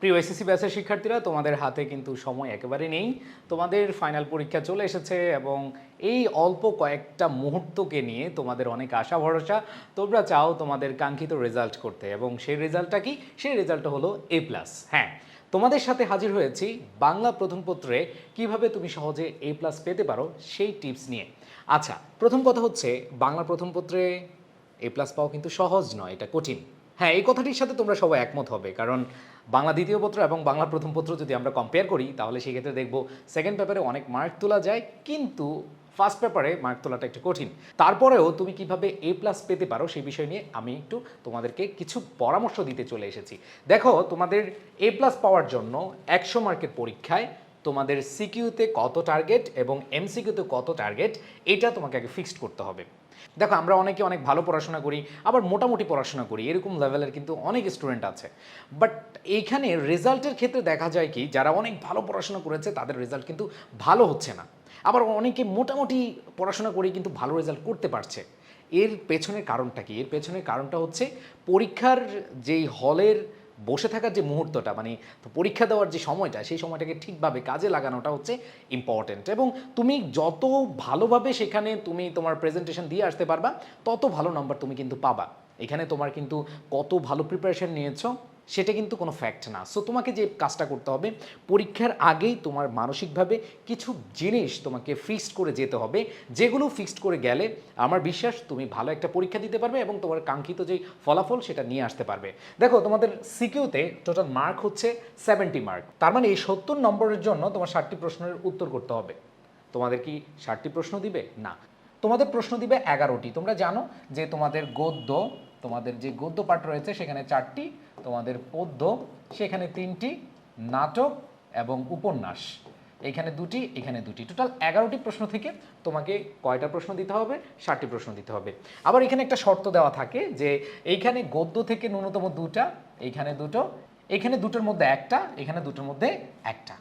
প্রিয় এসএসসি ব্যাচের শিক্ষার্থীরা, তোমাদের হাতে কিন্তু সময় একেবারে নেই। তোমাদের ফাইনাল পরীক্ষা চলে এসেছে এবং এই অল্প কয়েকটা মুহূর্তকে নিয়ে তোমাদের অনেক আশা, ভরসা। তোমরা চাও তোমাদের কাঙ্ক্ষিত রেজাল্ট করতে এবং সেই রেজাল্টটা কি? সেই রেজাল্টটা হলো এ প্লাস হ্যাঁ তোমাদের সাথে হাজির হয়েছি বাংলা প্রথম পত্রে কীভাবে তুমি সহজে এ প্লাস পেতে পারো সেই টিপস নিয়ে। আচ্ছা প্রথম কথা হচ্ছে, বাংলা প্রথম পত্রে এ প্লাস পাওয়া কিন্তু সহজ নয়, এটা কঠিন। হ্যাঁ এই কথাটির সাথে তোমরা সবাই একমত হবে। কারণ বাংলা দ্বিতীয় পত্র এবং বাংলা প্রথম পত্র যদি আমরা কম্পেয়ার করি, তাহলে সেক্ষেত্রে দেখব সেকেন্ড পেপারে অনেক মার্ক তোলা যায়, কিন্তু ফার্স্ট পেপারে মার্ক তোলাটা একটু কঠিন। তারপরেও তুমি কীভাবে এ প্লাস পেতে পারো সেই বিষয় নিয়ে আমি একটু তোমাদেরকে কিছু পরামর্শ দিতে চলে এসেছি। দেখো, তোমাদের এ প্লাস পাওয়ার জন্য একশো মার্কের পরীক্ষায় তোমাদের সিকিউতে কত টার্গেট এবং এমসিকিউতে কত টার্গেট এটা তোমাকে আগে ফিক্সড করতে হবে। দেখো, আমরা অনেকে অনেক ভালো পড়াশোনা করি, আবার মোটামুটি পড়াশোনা করি, এরকম লেভেলের কিন্তু অনেক স্টুডেন্ট আছে। বাট এইখানে রেজাল্টের ক্ষেত্রে দেখা যায় কি, যারা অনেক ভালো পড়াশোনা করেছে, তাদের রেজাল্ট কিন্তু ভালো হচ্ছে না। আবার অনেকে মোটামুটি পড়াশোনা করে কিন্তু ভালো রেজাল্ট করতে পারছে। এর পেছনের কারণটা কি? এর পেছনের কারণটা হচ্ছে পরীক্ষার যেই হলের বসে থাকার যে মুহূর্তটা মানে পরীক্ষা দেওয়ার যে সময়টা, সেই সময়টাকে ঠিকভাবে কাজে লাগানোটা হচ্ছে ইম্পর্টেন্ট এবং তুমি যত ভালোভাবে সেখানে তুমি তোমার প্রেজেন্টেশন দিয়ে আসতে পারবা, তত ভালো নাম্বার তুমি কিন্তু পাবা। এখানে তোমার কিন্তু কত ভালো প্রিপারেশন নিয়েছো সেটা কিন্তু কোনো ফ্যাক্ট না। সো তোমাকে যে কাজটা করতে হবে, পরীক্ষার আগেই তোমার মানসিকভাবে কিছু জিনিস তোমাকে ফিক্সড করে যেতে হবে। যেগুলো ফিক্সড করে গেলে, আমার বিশ্বাস তুমি ভালো একটা পরীক্ষা দিতে পারবে এবং তোমার কাঙ্ক্ষিত যে ফলাফল, সেটা নিয়ে আসতে পারবে। দেখো, তোমাদের সিকিউতে টোটাল মার্ক হচ্ছে সেভেন্টি মার্ক তার মানে এই সত্তর নম্বরের জন্য তোমার ষাটটি প্রশ্নের উত্তর করতে হবে। তোমাদের কি ষাটটি প্রশ্ন দিবে? না। তোমাদের প্রশ্ন দিবে এগারোটি। তোমরা জানো যে তোমাদের গদ্য, তোমাদের যে গদ্য পাঠ রয়েছে, সেখানে চারটি তোমাদের পদ্য, সেখানে তিনটি নাটক এবং উপন্যাস। এখানে দুটি এখানে দুটি। টোটাল এগারোটি প্রশ্ন থেকে তোমাকে কয়টা প্রশ্ন দিতে হবে? ষাটটি প্রশ্ন দিতে হবে। আবার এখানে একটা শর্ত দেওয়া থাকে যে এইখানে গদ্য থেকে ন্যূনতম দুটা, এইখানে দুটো, এখানে দুটোর মধ্যে একটা, এখানে দুটোর মধ্যে একটা।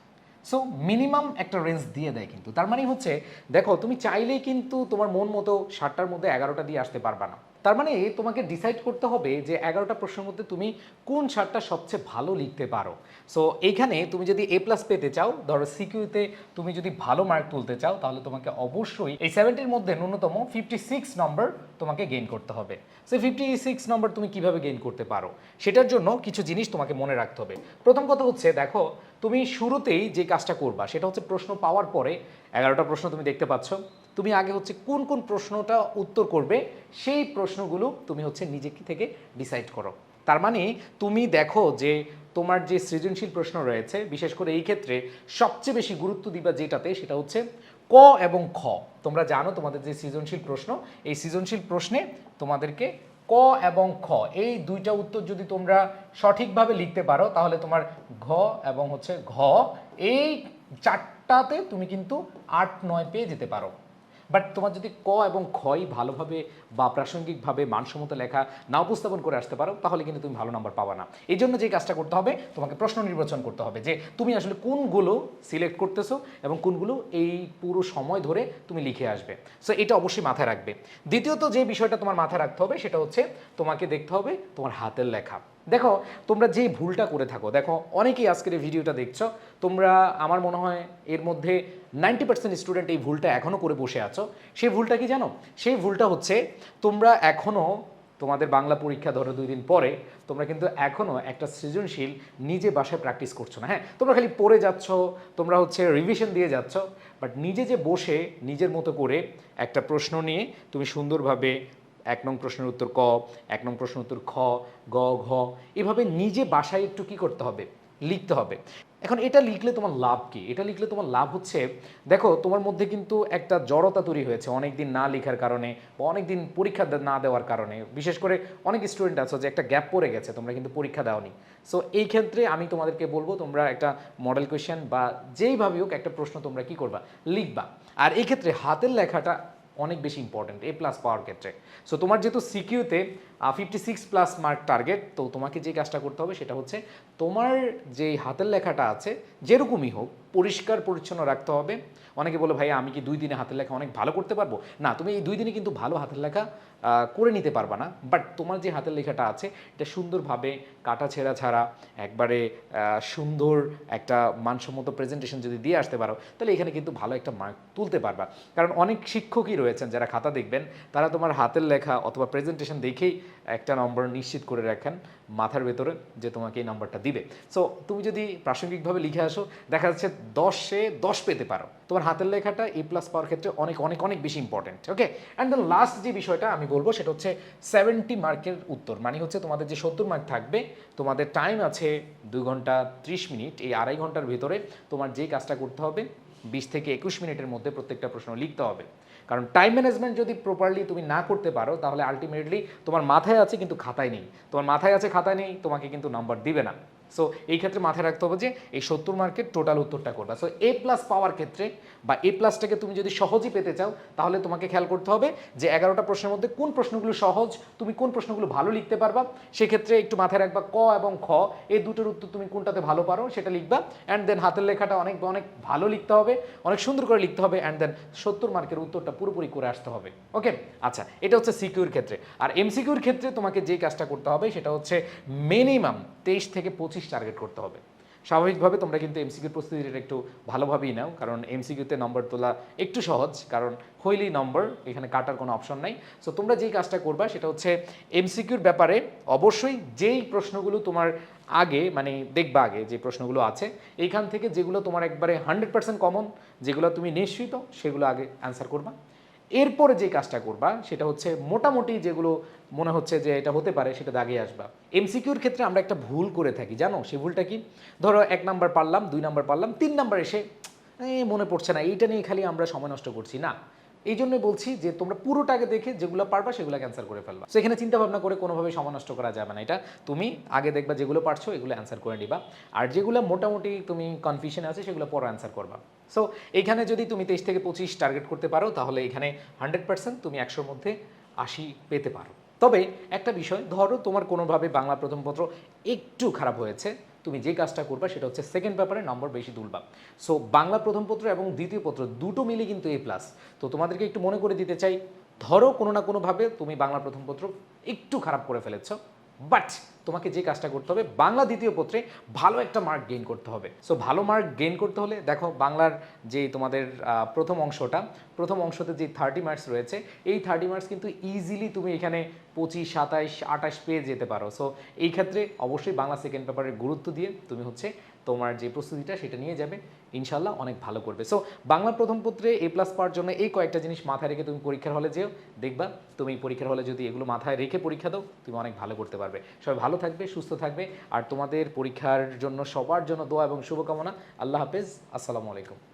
সো মিনিমাম একটা রেঞ্জ দিয়ে দেয় কিন্তু। তার মানে হচ্ছে, দেখো, তুমি চাইলেই কিন্তু তোমার মন মতো ষাটটার মধ্যে এগারোটা দিয়ে আসতে পারবা না। তার মানে তোমাকে ডিসাইড করতে হবে যে এগারোটা প্রশ্নের মধ্যে তুমি কোন ষাটটা সবচেয়ে ভালো লিখতে পারো। সো এইখানে তুমি যদি এ প্লাস পেতে চাও, ধরো সিকিউতে তুমি যদি ভালো মার্ক তুলতে চাও, তাহলে তোমাকে অবশ্যই এই সেভেন্টির মধ্যে ন্যূনতম ফিফটি সিক্স নম্বর তোমাকে গেইন করতে হবে। সো ফিফটি সিক্স নম্বর তুমি কীভাবে গেইন করতে পারো, সেটার জন্য কিছু জিনিস তোমাকে মনে রাখতে হবে। প্রথম কথা হচ্ছে, দেখো, তুমি শুরুতেই যে কাজটা করবা, সেটা হচ্ছে প্রশ্ন পাওয়ার পরে এগারোটা প্রশ্ন তুমি দেখতে পাচ্ছ। তুমি আগে হচ্ছে কোন কোন প্রশ্নটা উত্তর করবে, সেই প্রশ্নগুলো তুমি হচ্ছে নিজে থেকে ডিসাইড করো। তার মানে তুমি দেখো যে তোমার যে সৃজনশীল প্রশ্ন রয়েছে, বিশেষ করে এই ক্ষেত্রে সবচেয়ে বেশি গুরুত্ব দিবা যেটাতে সেটা হচ্ছে ক এবং খ। তোমরা জানো তোমাদের যে সৃজনশীল প্রশ্ন, এই সৃজনশীল প্রশ্নে তোমাদেরকে ক এবং খ, এই দুইটা উত্তর যদি তোমরা সঠিকভাবে লিখতে পারো, তাহলে তোমার ঘ এবং হচ্ছে ঘ, এই চারটাতে তুমি কিন্তু আট, নয় পেয়ে যেতে পারো। বাট তোমার যদি ক এবং খই ভালোভাবে বা প্রাসঙ্গিকভাবে মানসম্মত লেখা না উপস্থাপন করে আসতে পারো, তাহলে কিন্তু তুমি ভালো নাম্বার পাবা না। এই জন্য যে কাজটা করতে হবে, তোমাকে প্রশ্ন নির্বাচন করতে হবে যে তুমি আসলে কোনগুলো সিলেক্ট করতেছো এবং কোনগুলো এই পুরো সময় ধরে তুমি লিখে আসবে। সো এটা অবশ্যই মাথায় রাখবে। দ্বিতীয়ত যে বিষয়টা তোমার মাথায় রাখতে হবে, সেটা হচ্ছে তোমাকে দেখতে হবে তোমার হাতের লেখা। দেখো, তোমরা যে ভুলটা করে থাকো, দেখো, অনেকেই আজকের এই ভিডিওটা দেখছ, তোমরা, আমার মনে হয়, এর মধ্যে নাইনটি পার্সেন্ট স্টুডেন্ট এই ভুলটা এখনও করে বসে আছো। সেই ভুলটা কি জানো? সেই ভুলটা হচ্ছে, তোমরা এখনও তোমাদের বাংলা পরীক্ষা ধরো দুই দিন পরে, তোমরা কিন্তু এখনও একটা সৃজনশীল নিজে বাসায় প্র্যাকটিস করছ না হ্যাঁ? তোমরা খালি পড়ে যাচ্ছ, তোমরা হচ্ছে রিভিশন দিয়ে যাচ্ছ বাট নিজে যে বসে, নিজের মতো করে একটা প্রশ্ন নিয়ে, তুমি সুন্দরভাবে এক নং প্রশ্নের উত্তর ক, এক নং প্রশ্নের উত্তর খ, গ, ঘ। এভাবে নিজে বাসায় একটু কি করতে হবে? লিখতে হবে। এখন এটা লিখলে তোমার লাভ কি? এটা লিখলে তোমার লাভ হচ্ছে, দেখো, তোমার মধ্যে কিন্তু একটা জড়তা তৈরি হয়েছে অনেক দিন না লেখার কারণে বা অনেক দিন পরীক্ষা না দেওয়ার কারণে। বিশেষ করে অনেক স্টুডেন্ট আছে যে একটা গ্যাপ পড়ে গেছে, তোমরা কিন্তু পরীক্ষা দাওনি। সো এই ক্ষেত্রে আমি তোমাদেরকে বলব, তোমরা একটা মডেল কোয়েশ্চেন বা যেইভাবে হোক একটা প্রশ্ন তোমরা কি করবা? লিখবা। আর এই ক্ষেত্রে হাতের লেখাটা অনেক বেশি ইম্পর্টেন্ট এ প্লাস পাওয়ার ক্ষেত্রে। সো তোমার যেহেতু সিকিউতে fifty six plus mark target তো তোমাকে যে কাজটা করতে হবে সেটা হচ্ছে তোমার যে হাতের লেখাটা আছে, যেরকমই হোক পরিষ্কার, পরিচ্ছন্ন রাখতে হবে। অনেকে বলে ভাই আমি কি দুই দিনে হাতের লেখা অনেক ভালো করতে পারব? না, তুমি এই দুই দিনে কিন্তু ভালো হাতের লেখা করে নিতে পারবা না। বাট তোমার যে হাতের লেখাটা আছে, এটা সুন্দরভাবে কাটা ছেঁড়া ছাড়া, একবারে সুন্দর একটা মানসম্মত প্রেজেন্টেশন যদি দিয়ে আসতে পারো, তাহলে এখানে কিন্তু ভালো একটা মার্ক তুলতে পারবা। কারণ অনেক শিক্ষকই রয়েছেন, যারা খাতা দেখবেন, তারা তোমার হাতের লেখা অথবা প্রেজেন্টেশন দেখেই একটা নম্বর নিশ্চিত করে রাখেন। মাথার ভেতরে যে তোমাকে এই নম্বরটা দিবে। সো তুমি যদি প্রাসঙ্গিকভাবে লিখে আসো, দেখা যাচ্ছে দশে দশ পেতে পারো। তোমার হাতের লেখাটা এ প্লাস পাওয়ার ক্ষেত্রে অনেক অনেক অনেক বেশি important okay and the last যে বিষয়টা আমি বলব, সেটা হচ্ছে সেভেন্টি মার্কের উত্তর। মানে হচ্ছে তোমাদের যে সত্তর মার্ক থাকবে, তোমাদের টাইম আছে দুই ঘণ্টা ত্রিশ মিনিট। এই আড়াই ঘণ্টার ভেতরে তোমার যে কাজটা করতে হবে বিশ থেকে একুশ মিনিটের মধ্যে প্রত্যেকটা প্রশ্ন লিখতে হবে। কারণ টাইম ম্যানেজমেন্ট যদি প্রপারলি তুমি না করতে পারো, তাহলে আলটিমেটলি তোমার মাথায় আছে কিন্তু খাতায় নেই। তোমার মাথায় আছে, খাতায় নেই, তোমাকে কিন্তু নাম্বার দিবে না। সো এই ক্ষেত্রে মাথায় রাখতে হবে যে এই সত্তর মার্কের টোটাল উত্তরটা করবা সো এ প্লাস পাওয়ার ক্ষেত্রে বা এ প্লাসটাকে তুমি যদি সহজই পেতে চাও, তাহলে তোমাকে খেয়াল করতে হবে যে এগারোটা প্রশ্নের মধ্যে কোন প্রশ্নগুলো সহজ, তুমি কোন প্রশ্নগুলো ভালো লিখতে পারবা, সেক্ষেত্রে একটু মাথায় রাখবা ক এবং খ এই দুটোর উত্তর তুমি কোনটাতে ভালো পারো সেটা লিখবা অ্যান্ড দেন হাতের লেখাটা অনেক অনেক ভালো লিখতে হবে, অনেক সুন্দর করে লিখতে হবে অ্যান্ড দেন সত্তর মার্কের উত্তরটা পুরোপুরি করে আসতে হবে। ওকে আচ্ছা এটা হচ্ছে সিকিউর ক্ষেত্রে। আর এমসিকিউর ক্ষেত্রে তোমাকে যে কাজটা করতে হবে সেটা হচ্ছে মিনিমাম তেইশ থেকে পঁচিশ টার্গেট করতে হবে। স্বাভাবিকভাবে তোমরা কিন্তু এমসিকিউর প্রস্তুতিটা একটু ভালোভাবেই নাও, কারণ এমসিকিউতে নম্বর তোলা একটু সহজ, কারণ হইলি নম্বর এখানে কাটার কোনো অপশন নাই। সো তোমরা যেই কাজটা করবা সেটা হচ্ছে এমসিকিউর ব্যাপারে অবশ্যই যেই প্রশ্নগুলো তোমার আগে মানে দেখবা আগে যে প্রশ্নগুলো আছে, এইখান থেকে যেগুলো তোমার একবারে হান্ড্রেড পার্সেন্ট কমন যেগুলো তুমি নিশ্চিত, সেগুলো আগে অ্যান্সার করবা। এরপরে যে কাজটা করবা, সেটা হচ্ছে মোটামুটি যেগুলো মনে হচ্ছে যে এটা হতে পারে, সেটা দাগিয়ে আসবা। এমসিকিউর ক্ষেত্রে আমরা একটা ভুল করে থাকি, জানো? সে ভুলটা কি? ধরো এক নাম্বার পারলাম, দুই নাম্বার পারলাম, তিন নাম্বার এসে মনে পড়ছে না, এইটা নিয়ে খালি আমরা সময় নষ্ট করছি, না। এই জন্য বলছি যে তোমরা পুরোটাকে দেখে যেগুলো পারবা সেগুলো ক্যান্সার করে ফেলবা। সেখানে চিন্তা ভাবনা করে কোনোভাবে সময় নষ্ট করা যাবে না এটা। তুমি আগে দেখবা যেগুলো পারছ এগুলো অ্যান্সার করে নিবা। আর যেগুলো মোটামুটি তুমি কনফিউশন আছে সেগুলো পরে অ্যান্সার করবা। সো এখানে যদি তুমি তেইশ থেকে পঁচিশ টার্গেট করতে পারো, তাহলে এখানে হান্ড্রেড পার্সেন্ট তুমি একশোর মধ্যে আশি পেতে পারো। তবে একটা বিষয়, ধরো তোমার কোনোভাবে বাংলা প্রথম পত্র একটু খারাপ হয়েছে তুমি যে কাজটা করবা সেটা হচ্ছে সেকেন্ড পেপারে নম্বর বেশি তুলবা। সো বাংলা প্রথম পত্র এবং দ্বিতীয় পত্র দুটো মিলে কিন্তু এ প্লাস তো তোমাদেরকে একটু মনে করে দিতে চাই, ধরো কোনো না কোনোভাবে তুমি বাংলা প্রথম পত্র একটু খারাপ করে ফেলেছো। বাট তোমাকে যে কাজটা করতে হবে, বাংলা দ্বিতীয় পত্রে ভালো একটা মার্ক গেইন করতে হবে। সো ভালো মার্ক গেইন করতে হলে দেখো বাংলার যে তোমাদের প্রথম অংশটা, প্রথম অংশতে যে থার্টি মার্কস রয়েছে, এই থার্টি মার্কস কিন্তু ইজিলি তুমি এখানে পঁচিশ, সাতাইশ আটাশ পেয়ে যেতে পারো। সো এই ক্ষেত্রে অবশ্যই বাংলা সেকেন্ড পেপারের গুরুত্ব দিয়ে তুমি হচ্ছে তোমার যে প্রস্তুতিটা সেটা নিয়ে যাবে ইনশাল্লাহ অনেক ভালো করবে। সো বাংলা প্রথম পত্রে এ প্লাস পাওয়ার জন্য এই কয়েকটা জিনিস মাথায় রেখে তুমি পরীক্ষার হলে যেও, দেখবা তুমি পরীক্ষার হলে যদি এগুলো মাথায় রেখে পরীক্ষা দাও, তুমি অনেক ভালো করতে পারবে। সবাই ভালো থাকবে, সুস্থ থাকবে, আর তোমাদের পরীক্ষার জন্য সবার জন্য দোয়া এবং শুভকামনা। আল্লাহ হাফেজ, আসসালামু আলাইকুম।